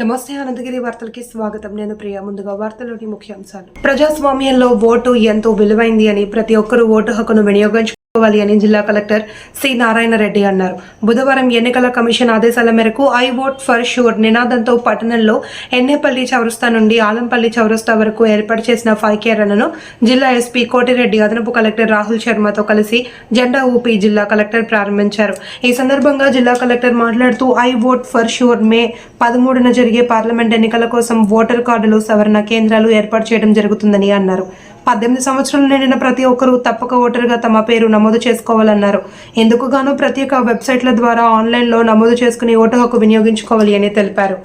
నమస్తే అనంతగిరి వార్తలకి స్వాగతం. నేను ప్రియ ముందుగా వార్తలోని ముఖ్యాంశాలు. ప్రజాస్వామ్యంలో ఓటు ఎంతో విలువైంది అని ప్రతి ఒక్కరూ ఓటు హక్కును వినియోగించు అని జిల్లా కలెక్టర్ సి నారాయణ రెడ్డి అన్నారు. బుధవారం ఎన్నికల కమిషన్ ఆదేశాల మేరకు ఐ ఓట్ ఫర్ షూర్ నినాదంతో పట్టణంలో ఎన్నేపల్లి చౌరస్తా నుండి ఆలంపల్లి చౌరస్తా వరకు ఏర్పాటు చేసిన ఫైవ్ కే రన్ను జిల్లా ఎస్పీ కోటిరెడ్డి అదనపు కలెక్టర్ రాహుల్ శర్మతో కలిసి జెండా ఊపి జిల్లా కలెక్టర్ ప్రారంభించారు. ఈ సందర్భంగా జిల్లా కలెక్టర్ మాట్లాడుతూ I vote for sure May పదమూడున జరిగే పార్లమెంట్ ఎన్నికల కోసం ఓటర్ కార్డులు సవరణ కేంద్రాలు ఏర్పాటు చేయడం జరుగుతుందని అన్నారు. పద్దెనిమిది సంవత్సరాలు నిండిన ప్రతి ఒక్కరూ తప్పక ఓటరుగా తమ పేరు నమోదు చేసుకోవాలన్నారు. ఇందుకు గాను ప్రత్యేక వెబ్సైట్ల ద్వారా ఆన్లైన్లో నమోదు చేసుకుని ఓటు హక్కు వినియోగించుకోవాలి అని తెలిపారు.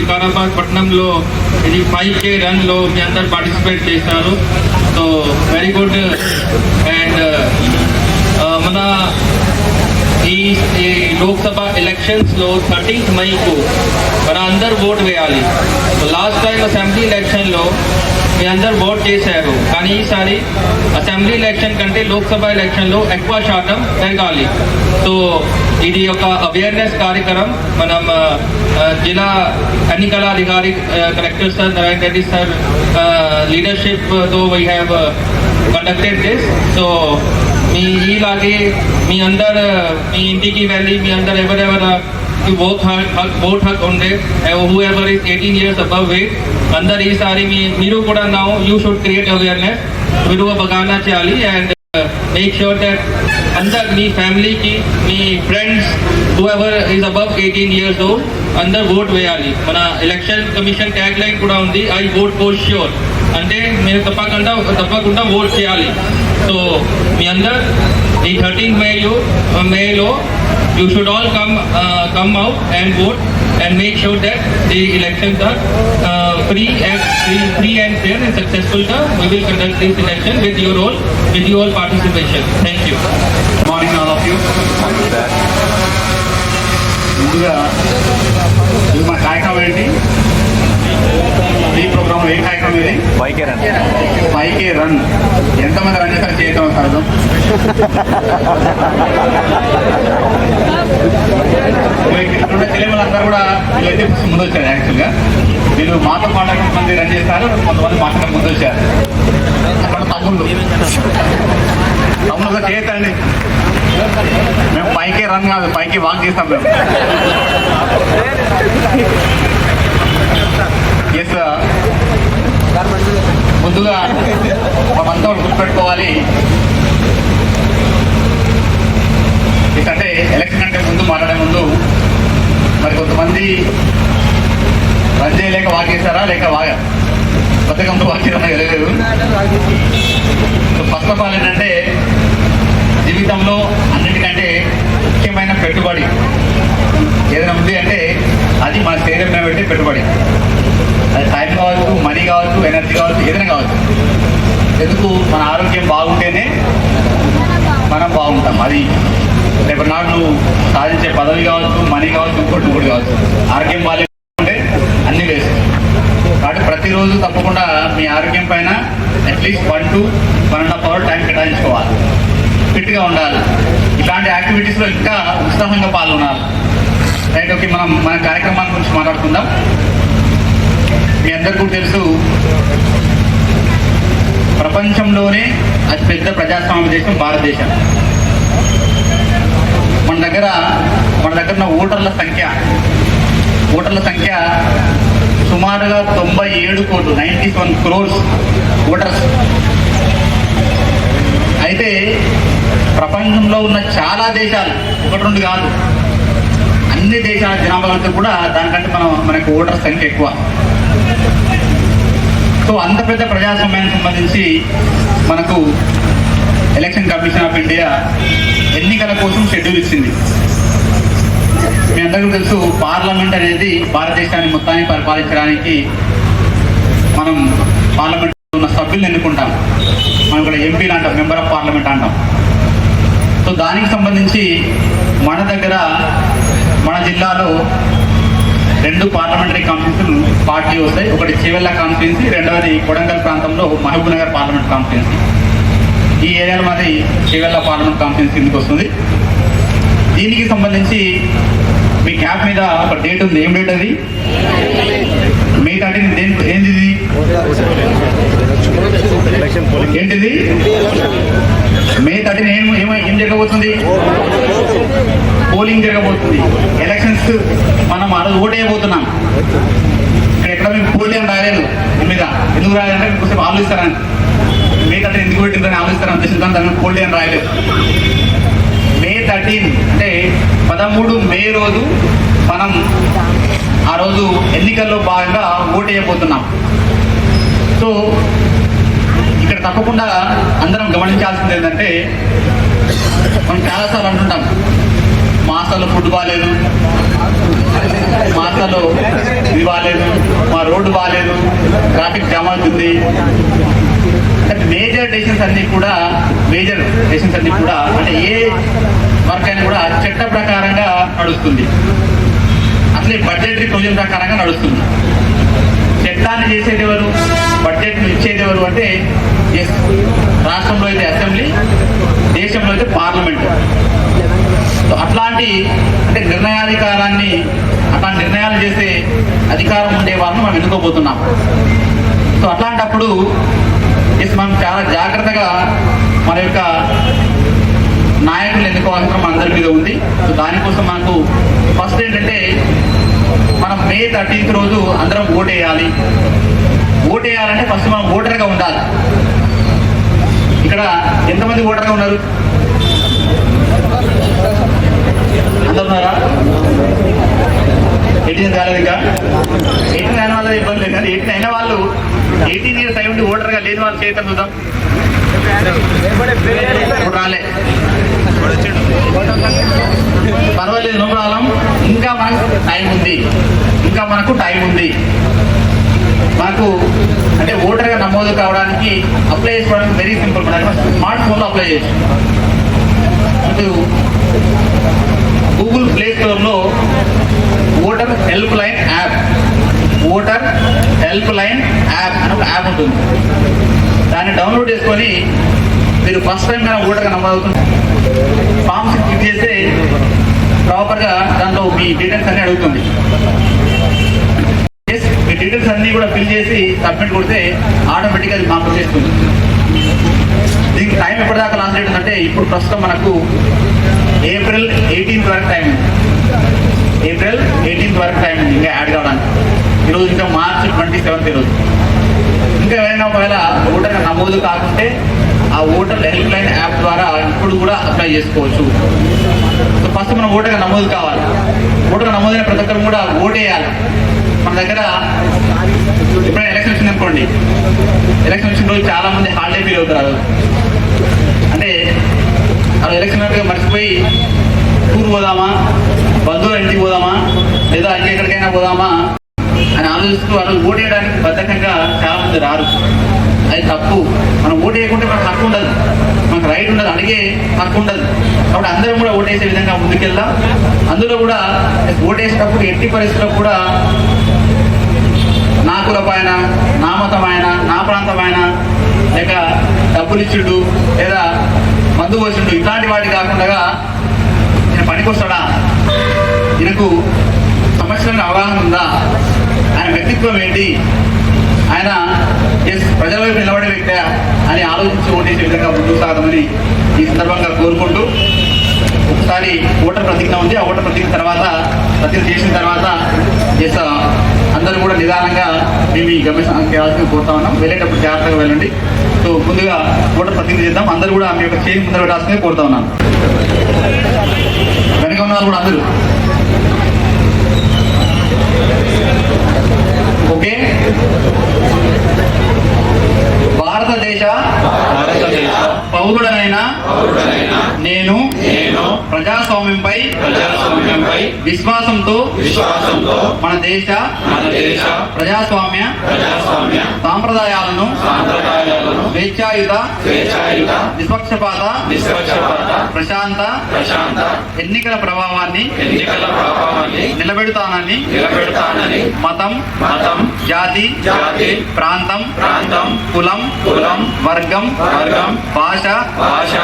మన వికారాబాద్ పట్టణంలో ఇది ఫైవ్ కే రన్లో మీ అందరు పార్టిసిపేట్ చేస్తారు. సో వెరీ గుడ్ అండ్ మన ఈ లోక్సభ ఎలక్షన్స్లో థర్టీన్త్ మైకు మన అందరు ఓటు వేయాలి. సో లాస్ట్ టైం అసెంబ్లీ ఎలక్షన్లో మీ అందరు ఓట్ చేశారు. కానీ ఈసారి అసెంబ్లీ ఎలక్షన్ కంటే లోక్సభ ఎలక్షన్లో ఎక్కువ శాతం పెరగాలి. సో ఇది ఒక అవేర్నెస్ కార్యక్రమం. మనం జిల్లా ఎన్నికల అధికారి collector sir Narayana Reddy sir లీడర్షిప్తో we have conducted this so మీ ఇలాగే మీ అందరు మీ ఇంటికి వెళ్ళి మీ అందరు ఎవరెవరు ఓట్ హక్ ఓట్ హక్ ఉండే whoever is eighteen years above wait అందరు ఈసారి మీ మీరు కూడా నా యూ షుడ్ క్రియేట్ అవేర్నెస్ మీరు బగానా చేయాలి అండ్ మేక్ షూర్ దట్ అందరు మీ ఫ్యామిలీకి మీ friends whoever is above eighteen years old అందరు ఓట్ వేయాలి మన ఎలక్షన్ కమిషన్ ట్యాగ్ లైన్ కూడా ఉంది ఐ ఓట్ ఫోర్ ష్యూర్ అంటే మీరు తప్పకుండా తప్పకుండా ఓట్ చేయాలి సో మీ అందరు ఈ థర్టీన్ మేలో మేలో you should all come come out and vote and make sure that the elections are uh, free and free, free and fair and successful. Sir. We will conduct this election with your all with your all participation. Thank you. Morning all of you ముందుగా ఇది మా కార్యక్రమం ఏంటి ఈ programme ఏ కార్యక్రమం ఇది బైకే రన్ పైకి రన్ ఎంతమంది రన్ చేస్తారు చేయటం కూడా వీళ్ళైతే ముందు వచ్చారు యాక్చువల్గా. వీళ్ళు మాతో పాటు మంది రన్ చేస్తారు కొంతమంది మాతో ముందు వచ్చారు అక్కడ తమ్ముళ్ళు. తమ్ముళ్ళు చేయతండి మేము పైకి రన్ కాదు పైకి వాక్ చేస్తాం మేము. ఎస్ ముందుగా మనమంతా ఒకటి గుర్తుపెట్టుకోవాలి. ఎందుకంటే ఎలక్షన్ అంటే ముందు మాట్లాడే ముందు మరి కొంతమంది రన్ చేయలేక వాకేశారా? లేక వాగా బతకంతో వాక్ వెళ్ళలేదు ఫస్ట్ ఆఫ్ ఆల్ ఏంటంటే జీవితంలో అన్నిటికంటే ముఖ్యమైన పెట్టుబడి. ఏదైనా ఉంది అంటే అది మన శరీరం మీద పెట్టే పెట్టుబడి. అది టైం కావచ్చు మనీ కావచ్చు ఎనర్జీ కావచ్చు ఏదైనా కావచ్చు. ఎందుకు? మన ఆరోగ్యం బాగుంటేనే మనం బాగుంటాం. అది రేపు నాడు నువ్వు సాధించే పదవి కావచ్చు మనీ కావచ్చు ఇంకోటి ఇంకోటి కావచ్చు. ఆరోగ్యం బాగాలేకుంటే అన్ని వేస్ట్. కాబట్టి ప్రతిరోజు తప్పకుండా మీ ఆరోగ్యం పైన at least one two one and half hour time కేటాయించుకోవాలి. ఫిట్గా ఉండాలి. ఇలాంటి యాక్టివిటీస్లో ఇంకా ఉత్సాహంగా పాల్గొనాలి. రైట్ ఓకే మనం మన కార్యక్రమాల గురించి మాట్లాడుకుందాం. మీ అందరికీ తెలుసు ప్రపంచంలోనే అతిపెద్ద ప్రజాస్వామ్య దేశం భారతదేశం. దగ్గర మన దగ్గర ఉన్న ఓటర్ల సంఖ్య. ఓటర్ల సంఖ్య సుమారుగా తొంభై ఏడు కోట్లు నైంటీ వన్ క్రోర్స్ ఓటర్స్. అయితే ప్రపంచంలో ఉన్న చాలా దేశాలు ఒకటి రెండు కాదు అన్ని దేశాల జనాభా కూడా దానికంటే మనం మనకు ఓటర్ సంఖ్య ఎక్కువ. సో అంత పెద్ద ప్రజాస్వామ్యానికి సంబంధించి మనకు ఎలక్షన్ కమిషన్ ఆఫ్ ఇండియా ఎన్నికల కోసం షెడ్యూల్ ఇచ్చింది. మీ అందరికీ తెలుసు పార్లమెంట్ అనేది భారతదేశాన్ని మొత్తాన్ని పరిపాలించడానికి మనం పార్లమెంట్ ఉన్న సభ్యులను ఎన్నుకుంటాం. మనం ఇక్కడ ఎంపీలు అంటాం మెంబర్ ఆఫ్ పార్లమెంట్ అంటాం. సో దానికి సంబంధించి మన దగ్గర మన జిల్లాలో రెండు పార్లమెంటరీ కాన్ఫరెన్స్లు పార్టీ వస్తాయి. ఒకటి చివెళ్ళ కాన్ఫరెన్సీ రెండవది కొడంగల్ ప్రాంతంలో మహబూబ్ నగర్ పార్లమెంట్ కాన్ఫరెన్సీ ఈ ఏరియాలో మాది చేవెళ్ళ పార్లమెంట్ కాన్ఫరెన్స్ కిందకి వస్తుంది. దీనికి సంబంధించి మీ క్యాప్ మీద ఒక డేట్ ఉంది. ఏం డేట్ అది? మే థర్టీన్ దేని ఏంటిది? మే థర్టీన్ ఏం ఏమ- ఏం జరగబోతుంది? పోలింగ్ జరగబోతుంది. ఎలక్షన్స్ మనం ఆ రోజు ఓట్ వేయబోతున్నాం. ఇక్కడ ఎక్కడ మేము పోటీ అని రాలేదు మీద ఎందుకు రాయాలంటే మీకు కొంచెం ఆలోచిస్తారని మే థర్టీన్ ఎందుకు పెట్టిందని ఆలోచిస్తారని కోళ్ళు అని రాయలేదు మే థర్టీన్ అంటే పదమూడు మే రోజు మనం ఆ రోజు ఎన్నికల్లో భాగంగా ఓటు వేయబోతున్నాం. సో ఇక్కడ తప్పకుండా అందరం గమనించాల్సింది ఏంటంటే మనం చాలాసార్లు అంటుంటాం మాసాల్లో ఫుడ్ బాగాలేదు మాసాల్లో ఇది బాగాలేదు మా రోడ్డు బాగాలేదు ట్రాఫిక్ జామ్ అవుతుంది మేజర్ డెసిషన్స్ అన్ని కూడా మేజర్ డెసిషన్స్ అన్ని కూడా అంటే ఏ వర్క్ అయినా కూడా చట్ట ప్రకారంగా నడుస్తుంది. అసలే బడ్జెటరీ ప్రొవిజన్ ప్రకారంగా నడుస్తుంది. చట్టాన్ని చేసేది ఎవరు? బడ్జెట్ను ఇచ్చేది ఎవరు అంటే రాష్ట్రంలో అయితే అసెంబ్లీ దేశంలో అయితే పార్లమెంట్ సో అట్లాంటి అంటే నిర్ణయాధికారాన్ని అట్లాంటి నిర్ణయాలు చేసే అధికారం ఉండే వాళ్ళని మనం ఎన్నుకోబోతున్నాం. సో అట్లాంటప్పుడు ఎస్ మనం చాలా జాగ్రత్తగా మన యొక్క నాయకులు ఎన్నుకోవాల్సిన మన అందరి మీద ఉంది. సో దానికోసం మనకు ఫస్ట్ ఏంటంటే మనం మే థర్టీన్త్ రోజు అందరం ఓటేయాలి. ఓటేయాలంటే ఫస్ట్ మనం ఓటర్గా ఉండాలి. ఇక్కడ ఎంతమంది ఓటర్గా ఉన్నారు? అందరు ఎయిటీన్ కాలేదు ఇంకా ఎయిటీన్ అయిన వాళ్ళ ఇబ్బంది లేదు కానీ ఎయిటీన్ అయిన వాళ్ళు ఎయిటీన్ ఇయర్స్ అయి ఉండి ఓటర్గా లేని వాళ్ళు చేయటం చూద్దాం. ఇప్పుడు రాలే. పర్వాలేదు నో ప్రాబ్లం. ఇంకా మనకు టైం ఉంది. ఇంకా మనకు టైం ఉంది. మనకు అంటే ఓటర్గా నమోదు కావడానికి అప్లై చేసుకోవడానికి వెరీ సింపుల్ మనకు స్మార్ట్ ఫోన్లో అప్లై చేసి మీకు గూగుల్ ప్లే స్టోర్లో voter helpline app voter helpline app అని ఒక యాప్ ఉంటుంది. దాన్ని డౌన్లోడ్ చేసుకొని మీరు ఫస్ట్ టైం కానీ ఓటర్గా నమోదవుతుంది ఫామ్స్ క్లిక్ చేస్తే ప్రాపర్గా దాంట్లో మీ డీటెయిల్స్ అన్ని అడుగుతుంది. మీ డీటెయిల్స్ అన్నీ కూడా ఫిల్ చేసి సబ్మిట్ కొడితే ఆటోమేటిక్గా అది మాకు చేస్తుంది. దీనికి టైం ఎప్పటిదాకా లాస్ట్ డేట్ ఉందంటే ఇప్పుడు ప్రస్తుతం మనకు ఎయిటీన్త్ వరకు టైం ఏప్రిల్ ఎయిటీన్త్ వరకు టైం ఉంది ఇంకా యాడ్ కావడానికి. ఈరోజు ఇంకా మార్చ్ ట్వంటీ సెవెంత్ ఈరోజు ఇంకా ఎవరైనా ఒకవేళ ఓటర్ నమోదు కాకుంటే ఆ ఓటర్ హెల్ప్ లైన్ యాప్ ద్వారా ఇప్పుడు కూడా అప్లై చేసుకోవచ్చు. సో ఫస్ట్ మనం ఓటర్ నమోదు కావాలి. ఓటర్ నమోదైన ప్రతి ఒక్కరు కూడా ఓటేయాలి. మన దగ్గర ఎప్పుడైనా ఎలక్షన్ వచ్చింది అనుకోండి. ఎలక్షన్ వచ్చిన రోజు చాలా మంది హాలిడే ఫీల్ అవుతారు. అంటే ఆ ఎలక్షన్ మర్చిపోయి టూర్ పోదామా? బంధువుల ఇంటికి పోదామా? లేదా ఎక్కడికైనా పోదామా? అని ఆలోచిస్తూ ఆ ఓటేయడానికి బద్ధకంగా చాలా మంది రారు. అది తప్పు. మనం ఓటేయకుంటే మనకు హక్కు ఉండదు. మనకు రైట్ ఉండదు. అడిగే హక్కు ఉండదు. కాబట్టి అందరం కూడా ఓటేసే విధంగా ముందుకెళ్దాం. అందులో కూడా ఓటేసేటప్పుడు ఎట్టి పరిస్థితుల్లో కూడా నా కులపైన నా మతమైన నా ప్రాంతమైన లేక డబ్బులిచ్చుడు లేదా మందు పోసిండు ఇట్లాంటి వాటి కాకుండా పనికొస్తాడా ఈయనకు సమస్యలను అవగాహన ఉందా? ఆయన వ్యక్తిత్వం ఏంటి? ఆయన ఎస్ ప్రజల వైపు నిలబడే వ్యక్తి అని ఆలోచించి ఓటేసే విధంగా ముందుకు సాగమని ఈ సందర్భంగా కోరుకుంటూ ఒకసారి ఓటర్ ప్రతిజ్ఞ ఉంది. ఆ ఓటర్ ప్రతిజ్ఞ తర్వాత ప్రతిజ్ఞ చేసిన తర్వాత ఎస్ అందరూ కూడా నిదానంగా మేము ఈ గమ్యం చేయాల్సింది కోరుతా ఉన్నాం. వెళ్ళేటప్పుడు జాగ్రత్తగా వెళ్ళండి. సో ముందుగా ఓటర్ ప్రతిజ్ఞ చేద్దాం. అందరూ కూడా మీ యొక్క చేయి ముందర పెట్టాల్సిందే కోరుతా ఉన్నాను. వెనక ఉన్నారు కూడా అందరూ. ఓకే? భారతదేశ పౌరుడనైన పౌరుడైన నేను నేను ప్రజాస్వామ్యంపై ప్రజాస్వామ్యంపై విశ్వాసంతో విశ్వాసంతో మన దేశ మన దేశ ప్రజాస్వామ్య ప్రజాస్వామ్య సాంప్రదాయాలను సాంప్రదాయాలను స్వేచ్ఛాయుత స్వేచ్ఛాయుత నిష్పక్షపాత నిష్పక్షపాత ప్రశాంత ప్రశాంత ఎన్నికల ప్రభావాన్ని ఎన్నికల ప్రభావాన్ని నిలబెడతానని నిలబెడతానని మతం మతం జాతి జాతి ప్రాంతం ప్రాంతం కులం కులం వర్గం వర్గం భాష భాష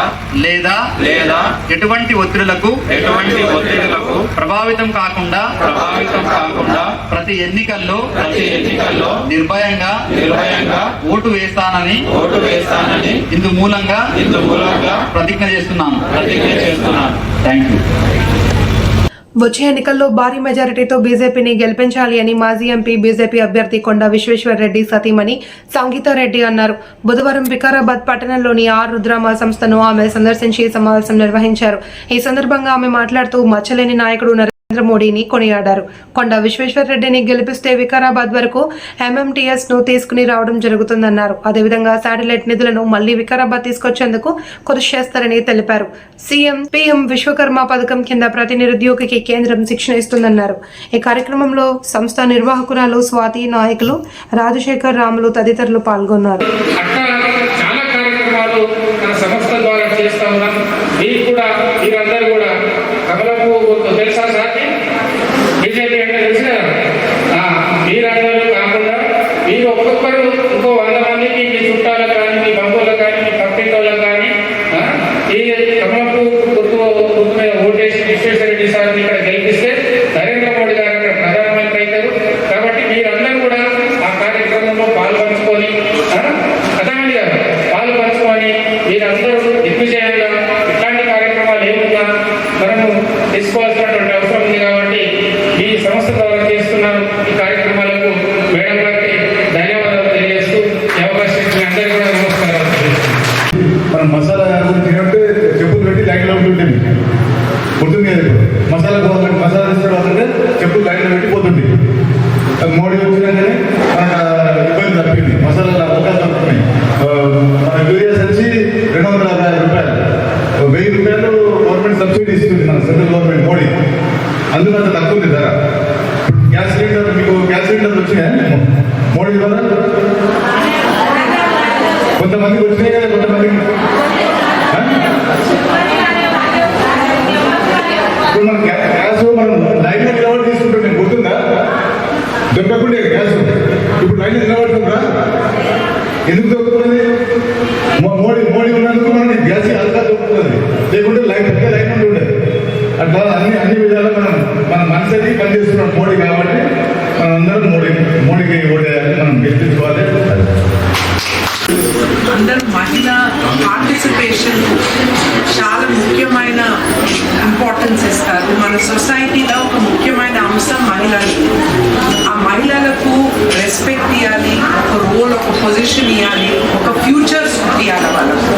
లేదా లేదా ఎటువంటి ఒత్తిడులకు ఎటువంటి ఒత్తిడులకు ప్రభావితం కాకుండా ప్రభావితం కాకుండా ప్రతి ఎన్నికల్లో ప్రతి ఎన్నికల్లో నిర్భయంగా నిర్భయంగా ఓటు వేస్తానని ఓటు వేస్తానని ఇందు మూలంగా ఇందు మూలంగా ప్రతిజ్ఞ చేస్తున్నాను. ప్రతిజ్ఞ చేస్తున్నాను. థ్యాంక్ యూ వచ్చే ఎన్నికల్లో భారీ మెజారిటీతో బీజేపీని గెలిపించాలి అని మాజీ ఎంపీ బీజేపీ అభ్యర్థి కొండ విశ్వేశ్వర్ రెడ్డి సతీమణి సంగీతారెడ్డి అన్నారు. బుధవారం వికారాబాద్ పట్టణంలోని ఆర్ రుద్రామ సంస్థను ఆమె సందర్శించి సమావేశం నిర్వహించారు. ఈ సందర్భంగా ఆమె మాట్లాడుతూ మచ్చలేని నాయకుడు నరేంద్ర మోడీని కొనియాడారు. కొండ విశ్వేశ్వర్ రెడ్డిని గెలిపిస్తే వికారాబాద్ వరకు ఎంఎంటీఎస్ను తీసుకుని రావడం జరుగుతుందన్నారు. అదేవిధంగా శాటిలైట్ నిధులను మళ్ళీ వికారాబాద్ తీసుకొచ్చేందుకు కృషి చేస్తారని తెలిపారు. సీఎం పీఎం విశ్వకర్మ పథకం కింద ప్రతి నిరుద్యోగికి కేంద్రం శిక్షణ ఇస్తుందన్నారు. ఈ కార్యక్రమంలో సంస్థ నిర్వాహకురాలు స్వాతి నాయకులు రాజశేఖర్ రాములు తదితరులు పాల్గొన్నారు. చాలా కార్యక్రమాలు సంస్థ ద్వారా చేస్తా మీకు కూడా కూడా కమలపు గుర్తు తెలుసా సాకి బీజేపీ అంటే తెలుసు కదా ఆ, మీరందరూ కాకుండా మీరు ఒక్కొక్కరు ఇంకో వంద మందికి మీ చుట్టాలకు కానీ మీ బంధువులకు కానీ మీ పక్కింటి వాళ్ళకి కానీ ఆ, ఈ కమలపు గుర్తు గుర్తు మీద ఓటేసి విశ్వేశ్వర రెడ్డి సార్ని ఇక్కడ గెలిపిస్తే నరేంద్ర మోడీ గారు ఇక్కడ ప్రధానమంత్రి అవుతారు కాబట్టి మీరందరూ కూడా ఆ కార్యక్రమంలో పాల్పంచుకొని ఆ, అర్థమైంది కదా పాలు పంచుకొని మీరందరూ దిగ్విజయంగా ఇట్లాంటి కార్యక్రమాలు ఏమున్నా మనము తీసుకోవాల్సినటువంటి అవసరం ఉంది కాబట్టి ఈ సంస్థ ద్వారా చేస్తున్న ఈ కార్యక్రమాలకు మేడం గారికి ధన్యవాదాలు తెలియజేస్తూ ఈ అవకాశం ఇచ్చిన అందరికీ కూడా నమస్కారాలు తెలియజేస్తున్నాను. మనం మసాలా తినట్టు చెప్పులు పెట్టి లైన్లో ఉంటుంటుంది గుర్తుంది కదా ఇప్పుడు. మసాలా పోవాలంటే మసాలా తీసుకోవాలంటే చెప్పులు లైన్లో పెట్టి పోతుంది అది మోడీ వచ్చినాకనే మనకు ఇబ్బంది తప్పింది మసాలా అవకాశం తప్పుతున్నాయి ఆ, మన యూరియా వచ్చి రెండు వందల యాభై రూపాయలు వెయ్యి రూపాయలు గవర్నమెంట్ సబ్సిడీ ఇస్తుంది మన సెంట్రల్ గవర్నమెంట్ మోడీ అందుకు అంత తక్కువ ఉంది ధర గ్యాస్ సిలిండర్ మీకు గ్యాస్ సిలిండర్ వచ్చినాయా మోడీ ద్వారా కొంతమందికి వచ్చినాయి కదా కొంతమందికి ఆ? ఇప్పుడు మన గ్యా- గ్యాస్ మనం లైన్ నిలబడి తీసుకుంటుంటే గుర్తుందా దొరకకుండే గ్యాస్ ఇప్పుడు లైన్ నిలబడుతుందా ఎందుకు దొరుకుతున్నది మోడీ మోడీ ఉన్నందుకు మనం గ్యాస్ అల్గా దొరుకుతుంది. లేకుంటే లైన్ ఒకే లైన్ ఉండి ఉండేది. అట్లా అన్ని అన్ని విధాలు మనం మన మనసది పనిచేస్తున్నాం మోడీ కాబట్టి మనందరం మోడీ మోడీకి ఓడేయాలి మనం గెలిపించుకోవాలి. అందరూ మహిళ పార్టిసిపేషన్ చాలా ముఖ్యమైన ఇంపార్టెన్స్ ఇస్తారు. మన సొసైటీలో ఒక ముఖ్యమైన అంశం మహిళలు. ఆ మహిళలకు రెస్పెక్ట్ ఇవ్వాలి ఒక రోల్ ఒక పొజిషన్ ఇవ్వాలి ఒక ఫ్యూచర్ ఇవ్వాలి వాళ్ళకు.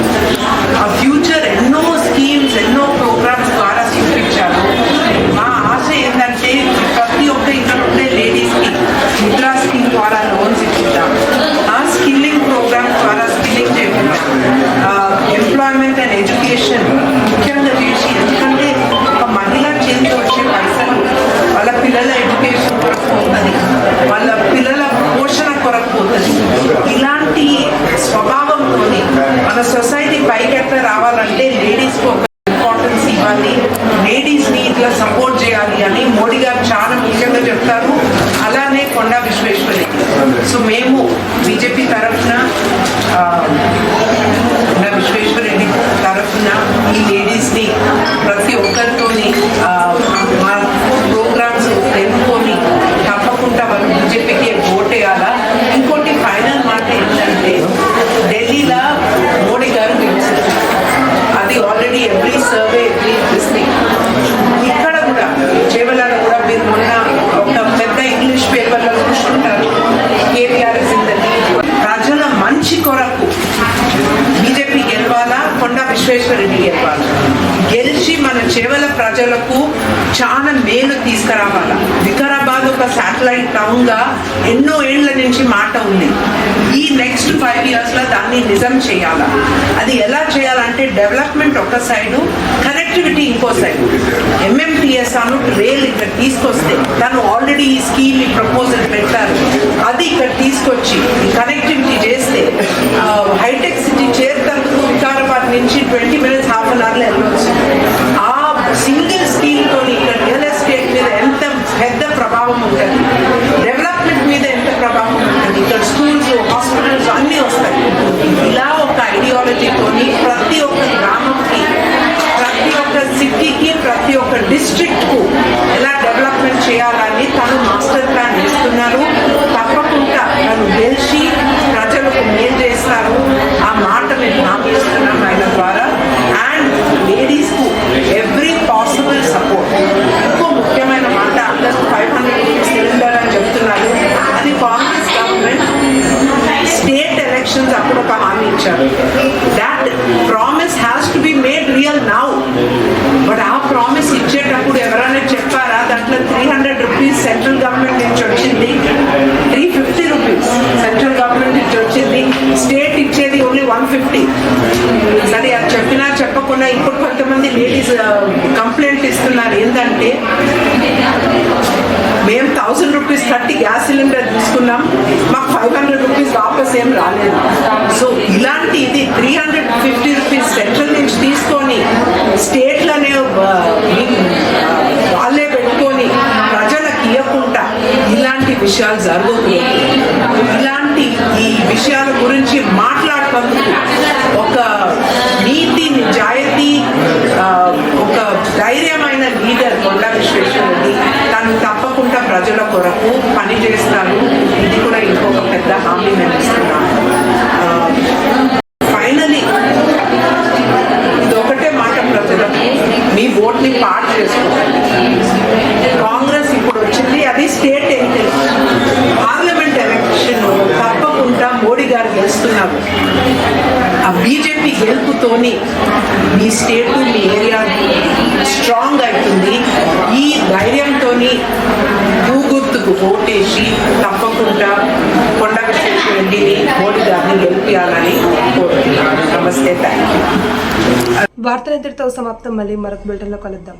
ఆ ఫ్యూచర్ ఎంత స్కీమ్స్ ఎన్నో ప్రోగ్రామ్స్ ద్వారా చూపించారు మా ఆశ ఏంటంటే ప్రతి ఒక్క ఇక్కడ ఉండే లేడీస్కి ముద్రా స్కీమ్ ద్వారా లోన్స్ ఇచ్చుకుంటాం ఆ స్కిల్లింగ్ ప్రోగ్రామ్ ద్వారా స్కిల్లింగ్ చేయకుండా ఎంప్లాయ్మెంట్ అండ్ ఎడ్యుకేషన్ ముఖ్యంగా చేసి ఎందుకంటే ఒక మహిళ చేతికి వచ్చే పైసలు వాళ్ళ పిల్లల ఎడ్యుకేషన్ కొరకు పోతుంది వాళ్ళ పిల్లల పోషణ కొరకు పోతుంది ఇలాంటి స్వభావంతో మన సొసైటీ పైకి ఎట్లా రావాలంటే లేడీస్కి ఒక స్టేషనరీ గెలిచి మన చెవల ప్రజలకు చాలా మేలు తీసుకురావాల. వికారాబాద్ ఒక శాటిలైట్ టౌన్గా ఎన్నో ఏళ్ళ నుంచి మాట ఉంది. ఈ నెక్స్ట్ ఫైవ్ ఇయర్స్లో దాన్ని నిజం చేయాల? అది ఎలా చేయాలంటే డెవలప్మెంట్ ఒక సైడు కనెక్టివిటీ ఇంకో సైడ్. ఎంఎంటిఎస్ అను రేల్ ఇక్కడ తీసుకొస్తే తను ఆల్రెడీ ఈ స్కీమ్ ఈ ప్రపోజల్ పెట్టారు. అది ఇక్కడ తీసుకొచ్చి కనెక్టివిటీ చేస్తే హైటెక్ సిటీ చేరుతందుకు వికారాబాద్ నుంచి ట్వంటీ మినిట్స్ హాఫ్ అన్ అవర్లో వెళ్ళవచ్చు ఆ సింగిల్ స్కీమ్ తోని ఇక్కడ రియల్ ఎస్టేట్ మీద ఎంత పెద్ద ప్రభావం ఉంటుంది డెవలప్మెంట్ మీద ఎంత ప్రభావం ఉంటుంది ఇక్కడ స్కూల్స్ హాస్పిటల్స్ అన్నీ వస్తాయి ఇలా ఒక ఐడియాలజీతోని ప్రతి ఒక్క గ్రామంకి ప్రతి ఒక్క సిటీకి ప్రతి ఒక్క డిస్ట్రిక్ట్కు ఎలా డెవలప్మెంట్ చేయాలని తను మాస్టర్ ప్లాన్ వేస్తున్నారు తప్పకుండా తను గెలిచి ప్రజలకు మేలు చేస్తారు ఆ మాట మేము హామీ ఇస్తున్నాం ఆయన ద్వారా అండ్ లేడీస్కు ఎవ్రీ పాసిబుల్ సపోర్ట్ ఇంకో ముఖ్యమైన మాట అందరూ ఫైవ్ హండ్రెడ్ రూపీస్ సిలిండర్ అని చెప్తున్నారు అది కాంగ్రెస్ గవర్నమెంట్ స్టేట్ ఎలక్షన్స్ అప్పుడు ఒక హామీ ఇచ్చారు that promise has to be made real now but ఆ ప్రామిస్ ఇచ్చేటప్పుడు ఎవరైనా చెప్పారా దాంట్లో three hundred rupees central government నుంచి వచ్చింది three fifty rupees central government నుంచి వచ్చింది స్టేట్ ఇచ్చేది ఓన్లీ వన్ ఫిఫ్టీ సరే అది చెప్పినా చెప్పకుండా ఇప్పుడు కొంతమంది లేడీస్ కంప్లైంట్ ఇస్తున్నారు. ఏంటంటే మేము థౌసండ్ రూపీస్ కట్టి గ్యాస్ సిలిండర్ తీసుకున్నాం. మాకు ఫైవ్ హండ్రెడ్ రూపీస్ వాపస్ ఏం రాలేదు. సో ఇలాంటి ఇది three hundred fifty rupees central నుంచి తీసుకొని స్టేట్లనే వాళ్ళే పెట్టుకొని ప్రజలకు ఇవ్వకుండా ఇలాంటి విషయాలు జరుగుతుంది ఇలాంటి ఈ విషయాల గురించి మాట్లాడుతందుకు ఒక నీతి నిజాయితీ ఒక ధైర్యమైన లీడర్ కొండ విశ్వేశ్వరరెడ్డి తను తప్పకుండా ప్రజల కొరకు పనిచేస్తాను ఇది కూడా ఇంకొక పెద్ద హామీ నేను ఇస్తున్నాను. ఫైనలీ ఇది ఒకటే మాట ప్రజలకు. మీ ఓట్ని పాడు చేసుకోండి కాంగ్రెస్ ఇప్పుడు వచ్చింది అది స్టేట్ ఎన్నికలు పార్లమెంట్ ఎలక్షన్ తప్పకుండా మోడీ గారు గెలుస్తున్నారు ఆ బీజేపీ గెలుపుతోని మీ స్టేట్ మీ ఏరియా స్ట్రాంగ్ అవుతుంది. ఈ ధైర్యంతో భూగుర్తుకు ఓటేసి తప్పకుండా కొండ విశ్వేశ్వర రెడ్డిని మోడీ గారిని గెలిపించాలని కోరుతున్నాను. నమస్తే థ్యాంక్ యూ వార్తలు ఇంతటితో సమాప్తం. మళ్ళీ మరొక బులెటిన్లో కలుద్దాం.